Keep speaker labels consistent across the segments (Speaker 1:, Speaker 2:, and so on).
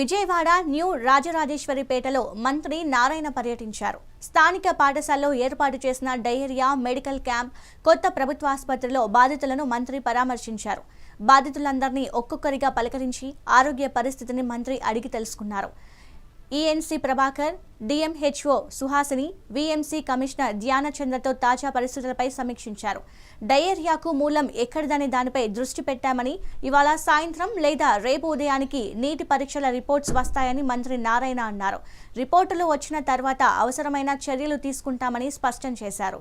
Speaker 1: Vijayawada new రాజరాజేశ్వరిపేటలో మంత్రి నారాయణ పర్యటించారు. స్థానిక పాఠశాలలో ఏర్పాటు చేసిన డయేరియా మెడికల్ క్యాంప్ కొత్త ప్రభుత్వాసుపత్రిలో బాధితులను మంత్రి పరామర్శించారు. బాధితులందరినీ ఒక్కొక్కరిగా పలకరించి ఆరోగ్య పరిస్థితిని మంత్రి అడిగి తెలుసుకున్నారు. ENC Prabhakar DMHO Suhasini VMC commissioner ధ్యానచంద్రతో తాజా పరిస్థితులపై సమీక్షించారు. డయేరియాకు మూలం ఎక్కడిదనే దానిపై దృష్టి పెట్టామని ఇవాళ సాయంత్రం లేదా రేపు ఉదయానికి నీటి పరీక్షల రిపోర్ట్స్ వస్తాయని మంత్రి నారాయణ అన్నారు. రిపోర్టులు వచ్చిన తర్వాత అవసరమైన చర్యలు తీసుకుంటామని స్పష్టం చేశారు.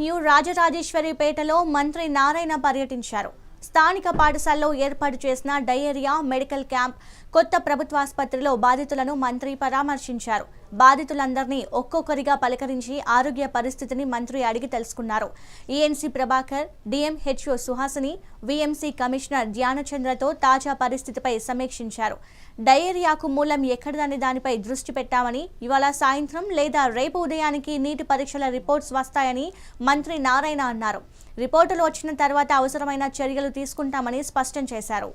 Speaker 1: న్యూ రాజరాజేశ్వరిపేటలో మంత్రి నారాయణ పర్యటించారు. స్థానిక పాఠశాలలో ఏర్పాటు చేసిన డయేరియా మెడికల్ క్యాంప్ కొత్త ప్రభుత్వాసుపత్రిలో బాధితులను మంత్రి పరామర్శించారు. బాధితులందరినీ ఒక్కొక్కరిగా పలకరించి ఆరోగ్య పరిస్థితిని మంత్రి అడిగి తెలుసుకున్నారు. ENC Prabhakar DMHO Suhasini VMC commissioner ధ్యానచంద్రతో తాజా పరిస్థితిపై సమీక్షించారు. డయేరియాకు మూలం ఎక్కడదని దానిపై దృష్టి పెట్టామని ఇవాళ సాయంత్రం లేదా రేపు ఉదయానికి నీటి పరీక్షల రిపోర్ట్స్ వస్తాయని మంత్రి నారాయణ అన్నారు. రిపోర్టులు వచ్చిన తర్వాత అవసరమైన చర్యలు తీసుకుంటామని స్పష్టం చేశారు.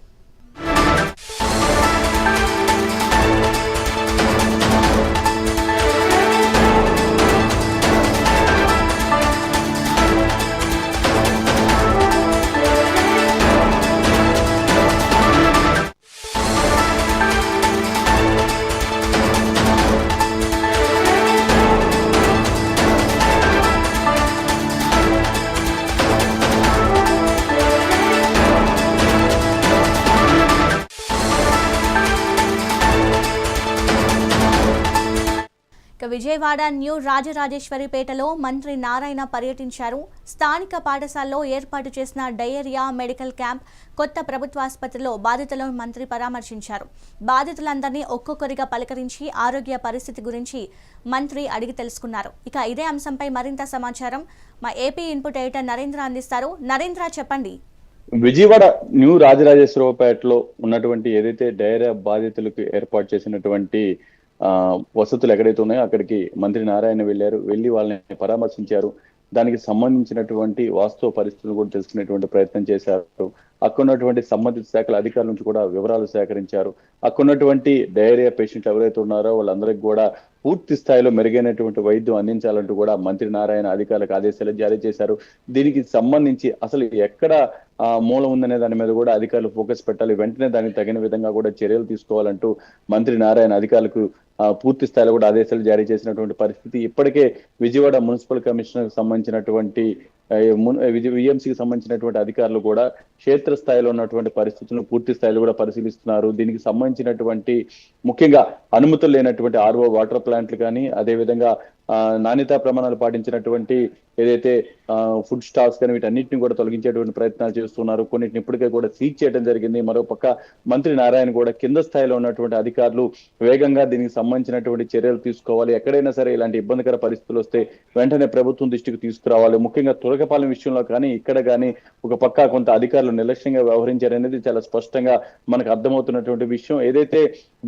Speaker 1: ఇక విజయవాడ న్యూ రాజరాజేశ్వరిపేటలో మంత్రి నారాయణ పర్యటించారు. స్థానిక పాఠశాలలో ఏర్పాటు చేసిన డయేరియా మెడికల్ క్యాంప్ కొత్త ప్రభుత్వాసుపత్రిలో బాధితులను మంత్రి పరామర్శించారు. బాధితులందరినీ ఒక్కొక్కరిగా పలకరించి ఆరోగ్య పరిస్థితి గురించి మంత్రి అడిగి తెలుసుకున్నారు. ఇక ఇదే అంశంపై మరింత సమాచారం మా ఏపీ ఇన్పుట్ ఎడిటర్ నరేంద్ర అందిస్తారు. నరేంద్ర చెప్పండి.
Speaker 2: విజయవాడ న్యూ రాజరాజేశ్వరపేటలో ఉన్నటువంటి ఏదైతే డైరియా బాధితులకు ఏర్పాటు చేసినటువంటి వసతులు ఎక్కడైతే ఉన్నాయో అక్కడికి మంత్రి నారాయణ వెళ్ళారు. వెళ్ళి వాళ్ళని పరామర్శించారు. దానికి సంబంధించినటువంటి వాస్తవ పరిస్థితులు కూడా తెలుసుకునేటువంటి ప్రయత్నం చేశారు. అక్కడ ఉన్నటువంటి సంబంధిత శాఖల అధికారుల నుంచి కూడా వివరాలు సేకరించారు. అక్కడ ఉన్నటువంటి డయేరియా పేషెంట్లు ఎవరైతే ఉన్నారో వాళ్ళందరికీ కూడా పూర్తి స్థాయిలో మెరుగైనటువంటి వైద్యం అందించాలంటూ కూడా మంత్రి నారాయణ అధికారులకు ఆదేశాలు జారీ చేశారు. దీనికి సంబంధించి అసలు ఎక్కడ ఆ మూలం ఉందనే దాని మీద కూడా అధికారులు ఫోకస్ పెట్టాలి. వెంటనే దానికి తగిన విధంగా కూడా చర్యలు తీసుకోవాలంటూ మంత్రి నారాయణ అధికారులకు పూర్తి స్థాయిలో కూడా ఆదేశాలు జారీ చేసినటువంటి పరిస్థితి ఇప్పటికే విజయవాడ మున్సిపల్ కమిషనర్ సంబంధించినటువంటి విఎంసీకి సంబంధించినటువంటి అధికారులు కూడా క్షేత్ర స్థాయిలో ఉన్నటువంటి పరిస్థితులను పూర్తి స్థాయిలో కూడా పరిశీలిస్తున్నారు. దీనికి సంబంధించినటువంటి ముఖ్యంగా అనుమతులు లేనటువంటి ఆర్ఓ వాటర్ ప్లాంట్లు కానీ అదేవిధంగా నాణ్యతా ప్రమాణాలు పాటించినటువంటి ఏదైతే ఫుడ్ స్టాల్స్ కానీ వీటన్నిటిని కూడా తొలగించేటువంటి ప్రయత్నాలు చేస్తున్నారు. కొన్నిటిని ఇప్పటికే కూడా సీజ్ చేయడం జరిగింది. మరోపక్క మంత్రి నారాయణ కూడా కింద స్థాయిలో ఉన్నటువంటి అధికారులు వేగంగా దీనికి సంబంధించినటువంటి చర్యలు తీసుకోవాలి. ఎక్కడైనా సరే ఇలాంటి ఇబ్బందికర పరిస్థితులు వస్తే వెంటనే ప్రభుత్వం దృష్టికి తీసుకురావాలి. ముఖ్యంగా తురకపాలెం విషయంలో కానీ ఇక్కడ కానీ ఒక పక్క కొంత అధికారులు నిర్లక్ష్యంగా వ్యవహరించారనేది చాలా స్పష్టంగా మనకు అర్థమవుతున్నటువంటి విషయం. ఏదైతే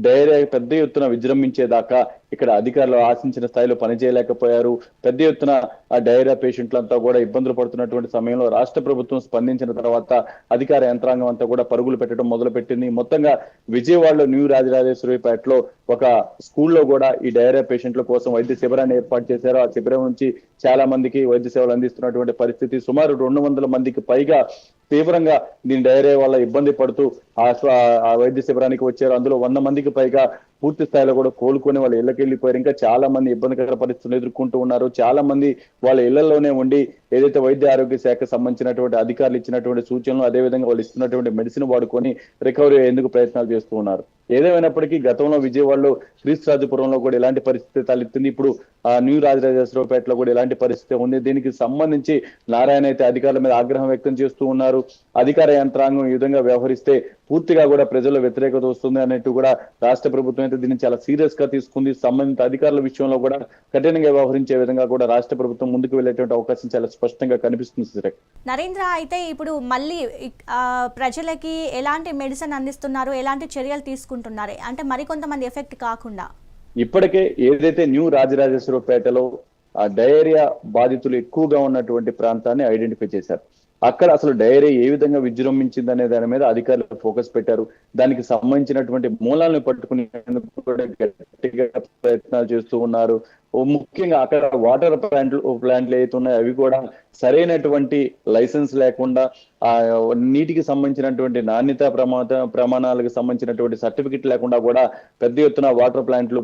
Speaker 2: డైరీ పెద్ద ఎత్తున విజృంభించేదాకా ఇక్కడ అధికారులు ఆశించిన స్థాయిలో పనిచేయలేకపోయారు. పెద్ద ఎత్తున ఆ డైరియా పేషెంట్లంతా కూడా ఇబ్బందులు పడుతున్నటువంటి సమయంలో రాష్ట్ర ప్రభుత్వం స్పందించిన తర్వాత అధికార యంత్రాంగం అంతా కూడా పరుగులు పెట్టడం మొదలుపెట్టింది. మొత్తంగా విజయవాడలో న్యూ రాజరాజేశ్వరిపేటలో ఒక స్కూల్లో కూడా ఈ డైరియా పేషెంట్ల కోసం వైద్య శిబిరాన్ని ఏర్పాటు చేశారు. ఆ శిబిరం నుంచి చాలా మందికి వైద్య సేవలు అందిస్తున్నటువంటి పరిస్థితి. సుమారు రెండు వందల మందికి పైగా తీవ్రంగా దీని డైరియా వల్ల ఇబ్బంది పడుతూ ఆ వైద్య శిబిరానికి వచ్చారు. అందులో వంద మందికి పైగా పూర్తి స్థాయిలో కూడా కోలుకొని వాళ్ళ ఇళ్ళకి వెళ్ళిపోయారు. ఇంకా చాలా మంది ఇబ్బందికర పరిస్థితులు ఎదుర్కొంటూ ఉన్నారు. చాలా మంది వాళ్ళ ఇళ్ళలోనే ఉండి ఏదైతే వైద్య ఆరోగ్య శాఖ సంబంధించినటువంటి అధికారులు ఇచ్చినటువంటి సూచనలు అదే విధంగా వాళ్ళు ఇస్తున్నటువంటి మెడిసిన్ వాడుకొని రికవరీ అయ్యేందుకు ప్రయత్నాలు చేస్తూ ఉన్నారు. ఏదేమైనప్పటికీ గతంలో విజయవాడలో క్రీస్తురాజపురంలో కూడా ఇలాంటి పరిస్థితి తలెత్తింది? ఇప్పుడు ఆ న్యూ రాజరాజేశ్వరపేటలో కూడా ఇలాంటి పరిస్థితి ఉంది? దీనికి సంబంధించి నారాయణ అయితే అధికారుల మీద ఆగ్రహం వ్యక్తం చేస్తూ ఉన్నారు. అధికార యంత్రాంగం ఈ విధంగా వ్యవహరిస్తే పూర్తిగా కూడా ప్రజల్లో వ్యతిరేకత వస్తుంది అన్నట్టు కూడా రాష్ట్ర ప్రభుత్వం అయితే దీన్ని చాలా సీరియస్గా తీసుకుంది. సంబంధిత అధికారుల విషయంలో కూడా కఠినంగా వ్యవహరించే విధంగా కూడా రాష్ట్ర ప్రభుత్వం ముందుకు వెళ్ళేటువంటి అవకాశం చాలా స్పష్టంగా కనిపిస్తుంది
Speaker 1: నరేంద్ర అయితే ఇప్పుడు మళ్ళీ ప్రజలకి ఎలాంటి మెడిసిన్ అందిస్తున్నారు? ఎలాంటి చర్యలు తీసుకుంటున్నారు? అంటే మరికొంతమంది ఎఫెక్ట్ కాకుండా.
Speaker 2: ఇప్పటికే ఏదైతే న్యూ రాజరాజేశ్వరపేటలో ఆ డయేరియా బాధితులు ఎక్కువగా ఉన్నటువంటి ప్రాంతాన్ని ఐడెంటిఫై చేశారు. అక్కడ అసలు డైరీ ఏ విధంగా విజృంభించింది అనే దాని మీద అధికారులు ఫోకస్ పెట్టారు. దానికి సంబంధించినటువంటి మూలాలను పట్టుకునేందుకు కూడా గట్టిగా ప్రయత్నాలు చేస్తూ ఉన్నారు. ముఖ్యంగా అక్కడ వాటర్ ప్లాంట్లు ప్లాంట్లు ఏవైతే ఉన్నాయో అవి కూడా సరైనటువంటి లైసెన్స్ లేకుండా ఆ నీటికి సంబంధించినటువంటి నాణ్యత ప్రమాద ప్రమాణాలకు సంబంధించినటువంటి సర్టిఫికెట్ లేకుండా కూడా పెద్ద ఎత్తున వాటర్ ప్లాంట్లు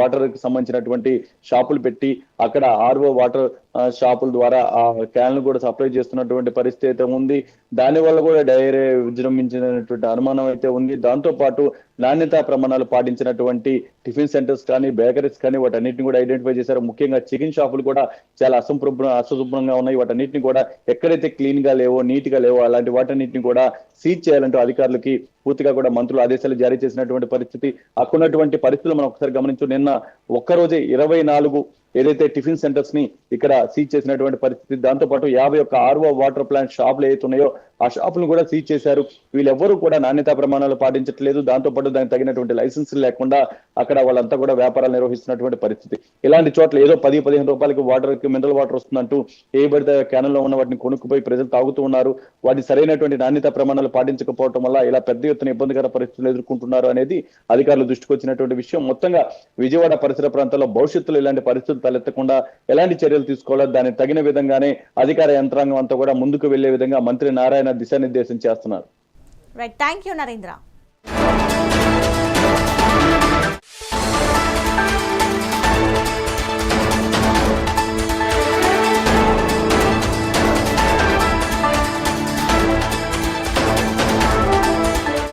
Speaker 2: వాటర్కి సంబంధించినటువంటి షాపులు పెట్టి అక్కడ ఆర్ఓ వాటర్ షాపుల ద్వారా ఆ క్యాన్లు కూడా సప్లై చేస్తున్నటువంటి పరిస్థితి అయితే ఉంది. దాని వల్ల కూడా డైరీ విజృంభించినటువంటి అనుమానం అయితే ఉంది. దాంతో పాటు నాణ్యత ప్రమాణాలు పాటించినటువంటి టిఫిన్ సెంటర్స్ కానీ బేకరీస్ కానీ వాటన్నిటిని కూడా ఐడెంటిఫై చేశారు. ముఖ్యంగా చికెన్ షాపులు కూడా చాలా అసంపృభ్ర అసశుభ్రంగా ఉన్నాయి. వాటన్నిటిని కూడా ఎక్కడైతే క్లీన్గా లేవో నీట్గా లేవో అలాంటి వాటన్నిటిని కూడా సీజ్ చేయాలంటూ అధికారులకి పూర్తిగా కూడా మంత్రులు ఆదేశాలు జారీ చేసినటువంటి పరిస్థితి. అక్కడున్నటువంటి పరిస్థితులు మనం ఒకసారి గమనించు నిన్న ఒక్కరోజే ఇరవై నాలుగు ఏదైతే టిఫిన్ సెంటర్స్ని ఇక్కడ సీజ్ చేసినటువంటి పరిస్థితి. దాంతో పాటు యాభై ఒక్క ఆర్ఓ వాటర్ ప్లాంట్ షాపులు ఏవైతే ఉన్నాయో ఆ షాపులను కూడా సీజ్ చేశారు. వీళ్ళెవ్వరూ కూడా నాణ్యతా ప్రమాణాలు పాటించట్లేదు. దాంతో పాటు దానికి తగినటువంటి లైసెన్స్ లేకుండా అక్కడ వాళ్ళంతా కూడా వ్యాపారాలు నిర్వహిస్తున్నటువంటి పరిస్థితి. ఇలాంటి చోట్ల ఏదో పది పదిహేను రూపాయలకి వాటర్ మినరల్ వాటర్ వస్తుందంటూ ఏ పడితే క్యానల్లో ఉన్న వాటిని కొనుక్కుపోయి ప్రజలు తాగుతూ ఉన్నారు. వాటి సరైనటువంటి నాణ్యత ప్రమాణాలు పాటించకపోవడం వల్ల ఇలా పెద్ద ఎత్తున ఇబ్బందికర పరిస్థితులు ఎదుర్కొంటున్నారు అనేది అధికారులు దృష్టికి వచ్చినటువంటి విషయం. మొత్తంగా విజయవాడ పరిసర ప్రాంతాల్లో భవిష్యత్తులో ఇలాంటి పరిస్థితులు తలెత్తకుండా ఎలాంటి చర్యలు చర్యలు తీసుకోవాలో? దానికి తగిన విధంగానే అధికార యంత్రాంగం అంతా కూడా ముందుకు వెళ్ళే విధంగా మంత్రి నారాయణ దిశానిర్దేశం చేస్తున్నారు.
Speaker 1: Right thank you Narendra